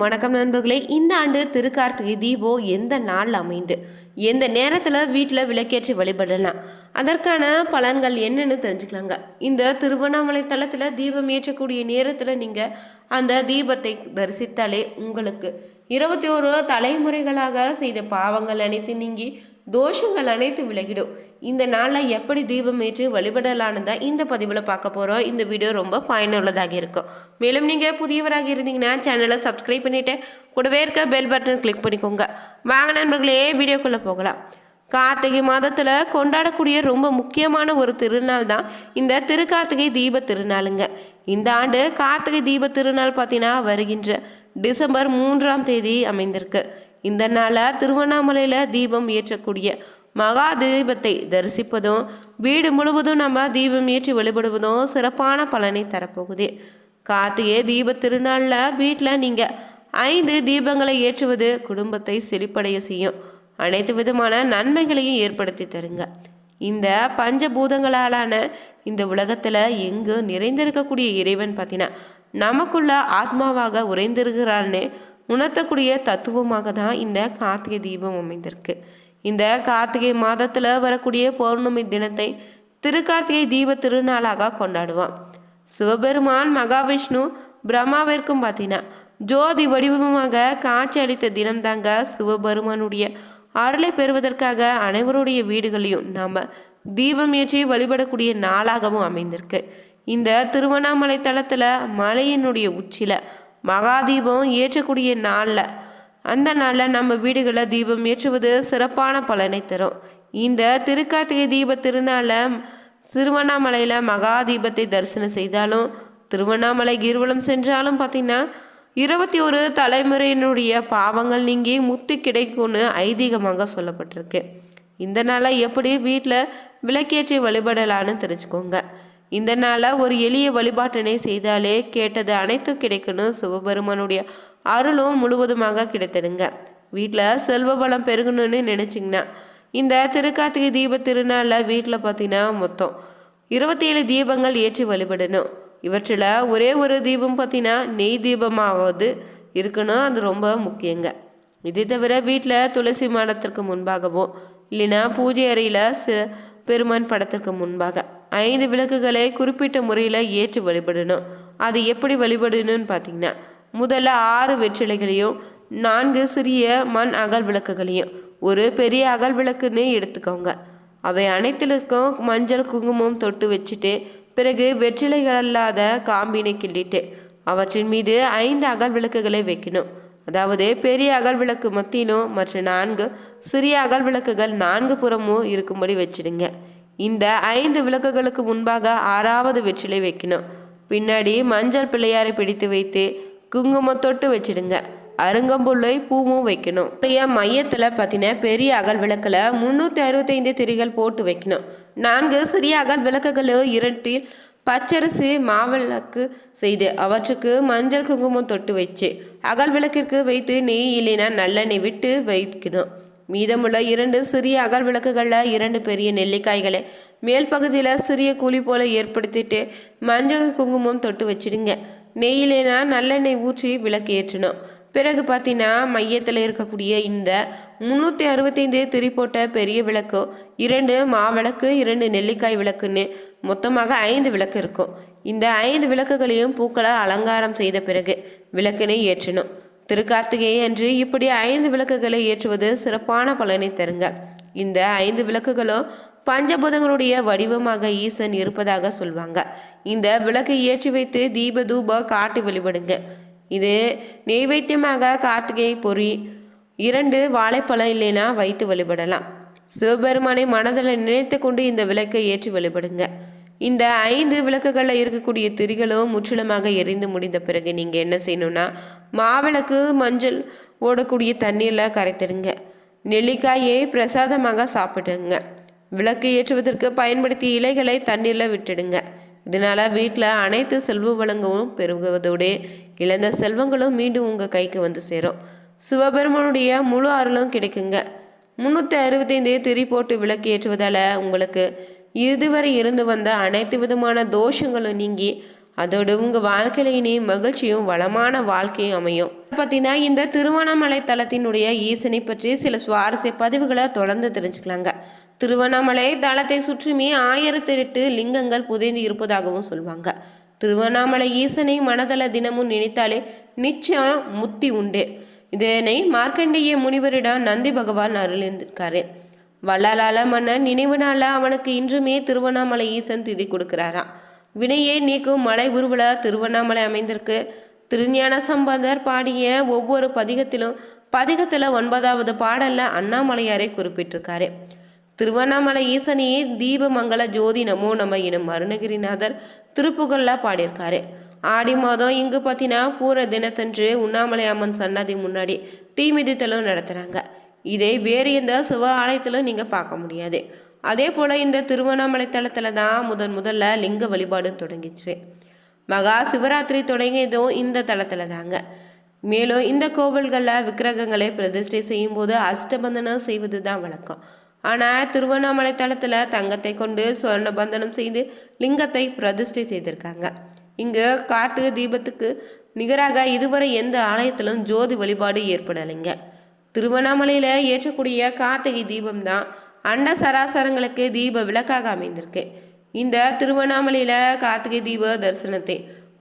வணக்கம் நண்பர்களே. இந்த ஆண்டு திருக்கார்த்திகை தீபம் எந்த நாளில் அமைந்து? எந்த நேரத்தில் வீட்டில் விளக்கேற்றி வழிபடலாம்? அதற்கான பலன்கள் என்னன்னு தெரிஞ்சுக்கலாங்க. இந்த திருவண்ணாமலை தளத்தில் தீபம் ஏற்றக்கூடிய நேரத்தில் நீங்கள் அந்த தீபத்தை தரிசித்தாலே உங்களுக்கு இருபத்தி ஒரு தலைமுறைகளாக செய்த பாவங்கள் அனைத்து நீங்கி தோஷங்கள் அனைத்து விலகிடும். இந்த நாளில் எப்படி தீபம் ஏற்றி வழிபடலான்னு தான் இந்த பதிவில் பார்க்க போகிறோம் இந்த வீடியோ ரொம்ப பயனுள்ளதாக இருக்கும். மேலும் நீங்கள் புதியவராக இருந்தீங்கன்னா சேனலை சப்ஸ்கிரைப் பண்ணிவிட்டு கூடவே இருக்க பெல் பட்டன் கிளிக் பண்ணிக்கோங்க. வாங்க நண்பர்களே வீடியோக்குள்ளே போகலாம். கார்த்திகை மாதத்தில் கொண்டாடக்கூடிய ரொம்ப முக்கியமான ஒரு திருநாள் தான் இந்த திருக்கார்த்திகை தீப திருநாளுங்க. இந்த ஆண்டு கார்த்திகை தீப திருநாள் பார்த்தீங்கன்னா வருகின்ற டிசம்பர் மூன்றாம் தேதி அமைந்திருக்கு. இந்த நாளில் திருவண்ணாமலையில் தீபம் ஏற்றக்கூடிய மகா தீபத்தை தரிசிப்பதும் வீடு முழுவதும் நம்ம தீபம் ஏற்றி வழிபடுவதும் சிறப்பான பலனை தரப்போகுது. கார்த்திகை தீப திருநாளில் வீட்டில் நீங்கள் ஐந்து தீபங்களை ஏற்றுவது குடும்பத்தை செழிப்படைய செய்யும். அனைத்து விதமான நன்மைகளையும் ஏற்படுத்தி தருங்க. இந்த பஞ்சபூதங்களாலான இந்த உலகத்தில் எங்கு நிறைந்திருக்கக்கூடிய இறைவன் பார்த்தீங்கன்னா நமக்குள்ள ஆத்மாவாக உறைந்திருக்கிறான்னு உணர்த்தக்கூடிய தத்துவமாக தான் இந்த கார்த்திகை தீபம் அமைந்திருக்கு. இந்த கார்த்திகை மாதத்தில் வரக்கூடிய பௌர்ணமி தினத்தை திருக்கார்த்திகை தீப திருநாளாக கொண்டாடுவோம் சிவபெருமான் மகாவிஷ்ணு பிரம்மாவிற்கும் பார்த்தீங்கன்னா ஜோதி வடிவமாக காட்சி அளித்த தினம்தாங்க சிவபெருமானுடைய அருளை பெறுவதற்காக அனைவருடைய வீடுகளையும் நாம் தீபம் ஏற்றி வழிபடக்கூடிய நாளாகவும் அமைந்திருக்கு. இந்த திருவண்ணாமலை தளத்தில் மலையினுடைய உச்சியில் மகாதீபம் ஏற்றக்கூடிய நாளில் அந்த நாளில் நம்ம வீடுகளில் தீபம் ஏற்றுவது சிறப்பான பலனை தரும். இந்த திருக்கார்த்திகை தீப திருநாளில் திருவண்ணாமலையில் மகா தீபத்தை தரிசனம் செய்தாலும் திருவண்ணாமலை கிருவலம் சென்றாலும் பார்த்திங்கன்னா இருபத்தி ஒரு தலைமுறையினுடைய பாவங்கள் நீங்கி முத்து கிடைக்கும்னு ஐதீகமாக சொல்லப்பட்டிருக்கு. இந்த நாளாக எப்படி வீட்டில் விளக்கேற்றி வழிபடலான்னு தெரிஞ்சுக்கோங்க. இந்த நாளில் ஒரு எளிய வழிபாட்டினை செய்தாலே கேட்டது அனைத்தும் கிடைக்கணும் சிவபெருமானுடைய அருளும் முழுவதுமாக கிடைத்திடுங்க வீட்டில் செல்வ பலம் பெருகணும்னு நினச்சிங்கன்னா இந்த திருக்கார்த்திகை தீப திருநாளில் வீட்டில் பார்த்தீங்கன்னா மொத்தம் இருபத்தி ஏழு தீபங்கள் ஏற்றி வழிபடணும். இவற்றில் ஒரே ஒரு தீபம் பார்த்தீங்கன்னா நெய் தீபமாவது இருக்கணும். அது ரொம்ப முக்கியங்க. இதை தவிர வீட்டில் துளசி மாடத்திற்கு முன்பாகவும் இல்லைன்னா பூஜை அறையில் பெருமான் படத்திற்கு முன்பாக ஐந்து விளக்குகளை குறிப்பிட்ட முறையில் ஏற்றி வழிபடணும். அது எப்படி வழிபடணும்னு பார்த்தீங்கன்னா முதல்ல ஆறு வெற்றிலைகளையும் நான்கு சிறிய மண் அகல் விளக்குகளையும் ஒரு பெரிய அகல் விளக்குன்னு எடுத்துக்கோங்க. அவை அனைத்திற்கும் மஞ்சள் குங்குமம் தொட்டு வச்சுட்டு பிறகு வெற்றிலைகள் அல்லாத காம்பினை கிள்ளிட்டு அவற்றின் மீது ஐந்து அகல் விளக்குகளை வைக்கணும். அதாவது பெரிய அகல் விளக்கு மத்தியிலும் மற்ற நான்கு சிறிய அகல் விளக்குகள் நான்கு புறமும் இருக்கும்படி வச்சிடுங்க. இந்த ஐந்து விளக்குகளுக்கு முன்பாக ஆறாவது வெற்றிலை வைக்கணும். பின்னாடி மஞ்சள் பிள்ளையாரை பிடித்து வைத்து குங்குமம் தொட்டு வச்சிடுங்க. அருங்கம்புல்லை பூவும் வைக்கணும். இப்படிய மையத்தில் பார்த்தீங்கன்னா பெரிய அகல் விளக்கில் முந்நூற்றி அறுபத்தைந்து திரிகள் போட்டு வைக்கணும். நான்கு சிறிய அகல் விளக்குகள் இரட்டில் பச்சரிசி மாவிளக்கு செய்து அவற்றுக்கு மஞ்சள் குங்குமம் தொட்டு வச்சு அகல் விளக்கிற்கு வைத்து நெய் இல்லைன்னா நல்லெண்ணெய் விட்டு வைக்கணும். மீதமுள்ள இரண்டு சிறிய அகல் விளக்குகளில் இரண்டு பெரிய நெல்லிக்காய்களை மேல் பகுதியில் சிறிய குழி போல ஏற்படுத்திட்டு மஞ்சள் குங்குமம் தொட்டு வச்சிடுங்க. நெய்யிலேனா நல்லெண்ணெய் ஊற்றி விளக்கு ஏற்றணும். பிறகு பார்த்தீங்கன்னா மையத்தில் இருக்கக்கூடிய இந்த முந்நூற்றி அறுபத்தைந்து திரி போட்ட பெரிய விளக்கு இரண்டு மாவிளக்கு இரண்டு நெல்லிக்காய் விளக்குன்னு மொத்தமாக ஐந்து விளக்கு இருக்கும். இந்த ஐந்து விளக்குகளையும் பூக்களை அலங்காரம் செய்த பிறகு விளக்கினை ஏற்றணும். திருக்கார்த்திகை அன்று இப்படி ஐந்து விளக்குகளை ஏற்றுவது சிறப்பான பலனை தருங்க. இந்த ஐந்து விளக்குகளும் பஞ்சபூதங்களுடைய வடிவமாக ஈசன் இருப்பதாக சொல்வாங்க. இந்த விளக்கை ஏற்றி வைத்து தீப தூப காட்டி வழிபடுங்க. இது நெய்வேத்தியமாக கார்த்திகை பொறி இரண்டு வாழைப்பழம் இல்லைனா வைத்து வழிபடலாம். சிவபெருமானை மனதில் நினைத்து கொண்டு இந்த விளக்கை ஏற்றி வழிபடுங்க. இந்த ஐந்து விளக்குகளில் இருக்கக்கூடிய திரிகளும் முற்றிலுமாக எரிந்து முடிந்த பிறகு நீங்கள் என்ன செய்யணும்னா மாவிளக்கு மஞ்சள் ஓடக்கூடிய தண்ணீரில் கரைத்திடுங்க. நெல்லிக்காயை பிரசாதமாக சாப்பிடுங்க. விளக்கு ஏற்றுவதற்கு பயன்படுத்திய இலைகளை தண்ணீரில் விட்டுடுங்க. இதனால் வீட்டில் அனைத்து செல்வ வளங்களும் பெருகுவதோடு இழந்த செல்வங்களும் மீண்டும் உங்கள் கைக்கு வந்து சேரும். சிவபெருமானுடைய முழு அருளும் கிடைக்குங்க. முந்நூற்றி அறுபத்தைந்து திரி போட்டு விளக்கு ஏற்றுவதால் உங்களுக்கு இதுவரை இருந்து வந்த அனைத்து விதமான தோஷங்களும் நீங்கி அதோடு உங்கள் வாழ்க்கையிலேயே மகிழ்ச்சியும் வளமான வாழ்க்கையும் அமையும். பார்த்தீங்கன்னா இந்த திருவண்ணாமலை தலத்தினுடைய ஈசனை பற்றி சில சுவாரஸ்ய பதிவுகளை தொடர்ந்து தெரிஞ்சுக்கலாங்க. திருவண்ணாமலை தளத்தை சுற்றுமே ஆயிரத்தி எட்டு லிங்கங்கள் புதைந்து இருப்பதாகவும் சொல்லுவாங்க திருவண்ணாமலை ஈசனை மனதள தினமும் நினைத்தாலே நிச்சயம் முத்தி உண்டு. இதனை மார்க்கண்டேய முனிவரிடம் நந்தி பகவான் அருளிருந்திருக்காரு வள்ளலால மன்னர் நினைவு நாளில் அவனுக்கு இன்றுமே திருவண்ணாமலை ஈசன் திதி கொடுக்கிறாராம். வினையை நீக்கும் மலை உருவல திருவண்ணாமலை அமைந்திருக்கு. திருஞான சம்பந்தர் பாடிய ஒவ்வொரு பதிகத்திலும் பதிகத்தில் ஒன்பதாவது பாடல்ல அண்ணாமலையாரை குறிப்பிட்டிருக்காரு. திருவண்ணாமலை ஈசனையே தீபமங்கல ஜோதி நமோ நம எனும் அருணகிரிநாதர் திருப்புகள்ல பாடியிருக்காரு. ஆடி மாதம் இங்கு பார்த்தீங்கன்னா பூர தினத்தன்று உண்ணாமலை அம்மன் சன்னதி முன்னாடி தீமிதித்தலும் நடத்துகிறாங்க இதை வேறு எந்த சிவ ஆலயத்திலும் நீங்கள் பார்க்க முடியாது. அதே போல் இந்த திருவண்ணாமலை தலத்தில் தான் முதன் முதல்ல லிங்க வழிபாடு தொடங்கிச்சு. மகா சிவராத்திரி தொடங்கியதும் இந்த தளத்தில் தாங்க. மேலும் இந்த கோவில்களில் விக்கிரகங்களை பிரதிஷ்டை செய்யும்போது அஷ்டபந்தனம் செய்வது தான் வழக்கம். ஆனால் திருவண்ணாமலை தளத்தில் தங்கத்தை கொண்டு சொர்ண பந்தனம் செய்து லிங்கத்தை பிரதிஷ்டை செய்திருக்காங்க. இங்கு கார்த்திகை தீபத்துக்கு நிகராக இதுவரை எந்த ஆலயத்திலும் ஜோதி வழிபாடு ஏற்படலைங்க. திருவண்ணாமலையில் ஏற்றக்கூடிய கார்த்திகை தீபம் தான் அண்ட சராசரங்களுக்கு தீப விளக்காக அமைந்திருக்கு. இந்த திருவண்ணாமலையில் கார்த்திகை தீப தரிசனத்தை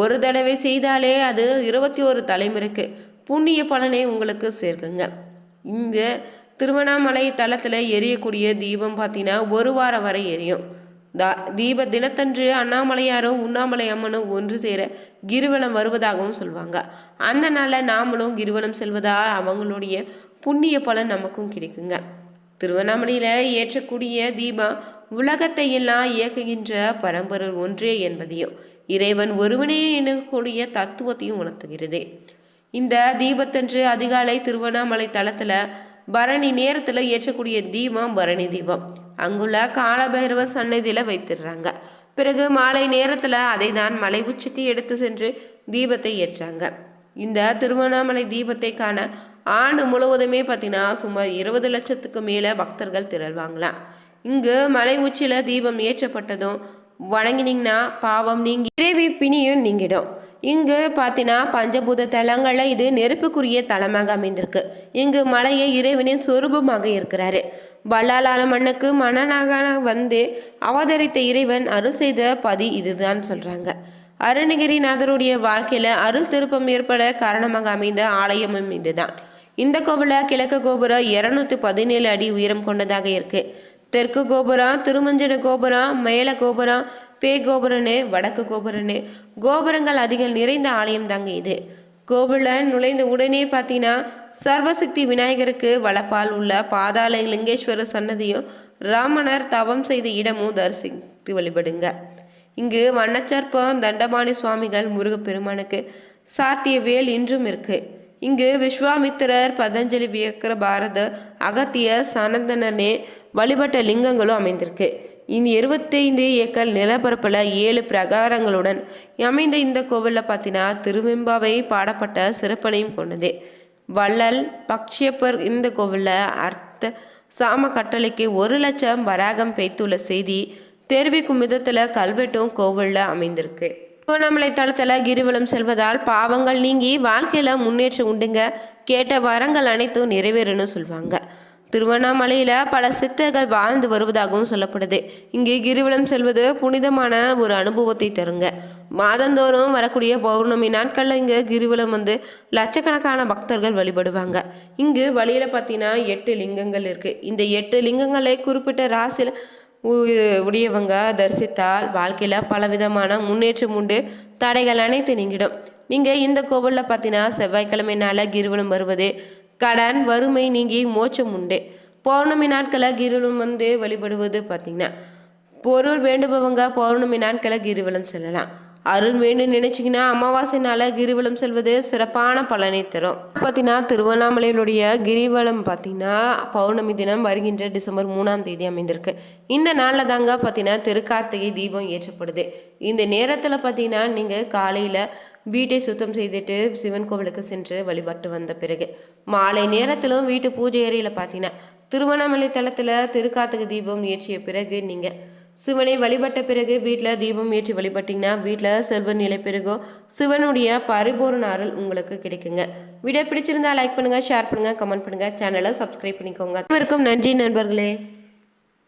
ஒரு தடவை செய்தாலே அது இருபத்தி ஒரு தலைமுறைக்கு புண்ணிய பலனை உங்களுக்கு சேர்க்குங்க. இந்த திருவண்ணாமலை தலத்தில் எரியக்கூடிய தீபம் பார்த்தீங்கன்னா ஒரு வாரம் வரை எரியும். தா தீப தினத்தன்று அண்ணாமலையாரும் உண்ணாமலை அம்மனும் ஒன்று சேர கிரிவலம் வருவதாகவும் சொல்லுவாங்க அந்த நாளில் நாமளும் கிரிவலம் செல்வதால் அவங்களுடைய புண்ணிய பலன் நமக்கும் கிடைக்குங்க. திருவண்ணாமலையில் ஏற்றக்கூடிய தீபம் உலகத்தையெல்லாம் இயக்குகின்ற பரம்பொருள் ஒன்றே என்பதையும் இறைவன் ஒருவனே எனக்கூடிய தத்துவத்தையும் உணர்த்துகிறது. இந்த தீபத்தன்று அதிகாலை திருவண்ணாமலை தளத்தில் பரணி நேரத்தில் ஏற்றக்கூடிய தீபம் பரணி தீபம். அங்குள்ள காலபைரவ சன்னதியில் வைத்துடுறாங்க. பிறகு மாலை நேரத்தில் அதை தான் மலை உச்சிக்கு எடுத்து சென்று தீபத்தை ஏற்றாங்க. இந்த திருவண்ணாமலை தீபத்தை காண ஆண்டு முழுவதுமே பார்த்தீங்கன்னா சுமார் இருபது லட்சத்துக்கு மேலே பக்தர்கள் திரள்வாங்களாம் இங்கு மலை உச்சியில் தீபம் ஏற்றப்பட்டதும் வணங்கினீங்கன்னா பாவம் நீங்கி இறைவி பிணியும் நீங்கிடும். இங்கு பார்த்தீங்கன்னா பஞ்சபூத தலங்களில் இது நெருப்புக்குரிய தலமாக அமைந்திருக்கு. இங்கு மலையை இறைவனின் சொரூபமாக இருக்கிறாரு. வல்லாலால மண்ணுக்கு மன்னனாக வந்து அவதரித்த இறைவன் அருள் செய்த பதி இதுதான் சொல்கிறாங்க அருணகிரிநாதருடைய வாழ்க்கையில் அருள் திருப்பம் ஏற்பட காரணமாக அமைந்த ஆலயமும் இதுதான். இந்த கோவிலில் கிழக்கு கோபுரம் இரநூத்தி பதினேழு அடி உயரம் கொண்டதாக இருக்குது தெற்கு கோபுரம் திருமஞ்சன கோபுரம் மேல கோபுரம் பே கோபுரன்னு வடக்கு கோபுரன்னு கோபுரங்கள் அதிகம் நிறைந்த ஆலயம் தாங்க இது. கோவிலில் நுழைந்த உடனே பார்த்தீங்கன்னா சர்வசக்தி விநாயகருக்கு வளப்பால் உள்ள பாதாள லிங்கேஸ்வரர் சன்னதியும் ராமணர் தவம் செய்த இடமும் தரிசித்து வழிபடுங்க. இங்கு வண்ணச்சற்பம் தண்டபாணி சுவாமிகள் முருகப்பெருமானுக்கு சாத்திய வேல் இன்றும் இருக்குது இங்கு விஸ்வாமித்திரர் பதஞ்சலி வியக்கர பாரத அகத்திய சனந்தனனே வழிபட்ட லிங்கங்களும் அமைந்திருக்கு. இந்த இருபத்தைந்து ஏக்கர் நிலப்பரப்பில் ஏழு பிரகாரங்களுடன் அமைந்த இந்த கோவிலில் பார்த்தீங்கன்னா திருவெம்பாவை பாடப்பட்ட சிறப்பனையும் கொண்டது. வள்ளல் பக்ஷியப்பர் இந்த கோவிலில் அர்த்த சாம கட்டளைக்கு ஒரு லட்சம் வராகம் பெய்த்துள்ள செய்தி தெரிவிக்கும் விதத்தில் கல்வெட்டும் கோவிலில் அமைந்திருக்கு. திருவண்ணாமலை தளத்தில் கிரிவலம் செல்வதால் பாவங்கள் நீங்கி வாழ்க்கையில் முன்னேற்றம் உண்டுங்க. கேட்ட வரங்கள் அனைத்தும் நிறைவேறுன்னு சொல்லுவாங்க திருவண்ணாமலையில் பல சித்தர்கள் வாழ்ந்து வருவதாகவும் சொல்லப்படுது. இங்கே கிரிவலம் செல்வது புனிதமான ஒரு அனுபவத்தை தருங்க. மாதந்தோறும் வரக்கூடிய பௌர்ணமி நாட்களில் இங்கே கிரிவலம் வந்து லட்சக்கணக்கான பக்தர்கள் வழிபடுவாங்க. இங்கு வழியில் பார்த்தீங்கன்னா எட்டு லிங்கங்கள் இருக்குது இந்த எட்டு லிங்கங்களை குறிப்பிட்ட ராசியில் உடையவங்க தரிசித்தால் வாழ்க்கையில் பலவிதமான முன்னேற்றம் உண்டு. தடைகள் அனைத்து நீங்கிடும். நீங்கள் இந்த கோவிலில் பார்த்தீங்கன்னா செவ்வாய்க்கிழமை நாளில் கிரிவலம் வருவது கடன் வறுமை நீங்கி மோட்சம் உண்டு. பௌர்ணமி நாட்களை கிரிவலம் வந்து வழிபடுவது பார்த்திங்கன்னா பொருள் வேண்டுபவங்க பௌர்ணமி நாட்களை கிரிவலம் செல்லலாம். அருள் வேணும்னு நினைச்சிங்கன்னா அமாவாசை கிரிவலம் செல்வது சிறப்பான பலனை தரும். பார்த்தீங்கன்னா திருவண்ணாமலையினுடைய கிரிவலம் பார்த்தீங்கன்னா பௌர்ணமி தினம் வருகின்ற டிசம்பர் மூணாம் தேதி அமைந்திருக்கு. இந்த நாளில் தாங்க பார்த்தீங்கன்னா திருக்கார்த்திகை தீபம் ஏற்றப்படுது. இந்த நேரத்தில் பார்த்தீங்கன்னா நீங்கள் காலையில் வீட்டை சுத்தம் செய்துட்டு சிவன் கோவிலுக்கு சென்று வழிபட்டு வந்த பிறகு மாலை நேரத்திலும் வீட்டு பூஜை அறையில் பார்த்தீங்கன்னா திருவண்ணாமலை தளத்தில் திருக்கார்த்திகை தீபம் ஏற்றிய பிறகு நீங்கள் சிவனை வழிபட்ட பிறகு வீட்டில் தீபம் ஏற்றி வழிபட்டிங்கன்னா வீட்டில் செல்வ நிலை பெருகும். சிவனுடைய பரிபூர்ண அருள் உங்களுக்கு கிடைக்குங்க. வீடியோ பிடிச்சிருந்தா லைக் பண்ணுங்கள் ஷேர் பண்ணுங்கள் கமெண்ட் பண்ணுங்கள் சேனலை சப்ஸ்கிரைப் பண்ணிக்கோங்க. அனைவருக்கும் நன்றி நண்பர்களே.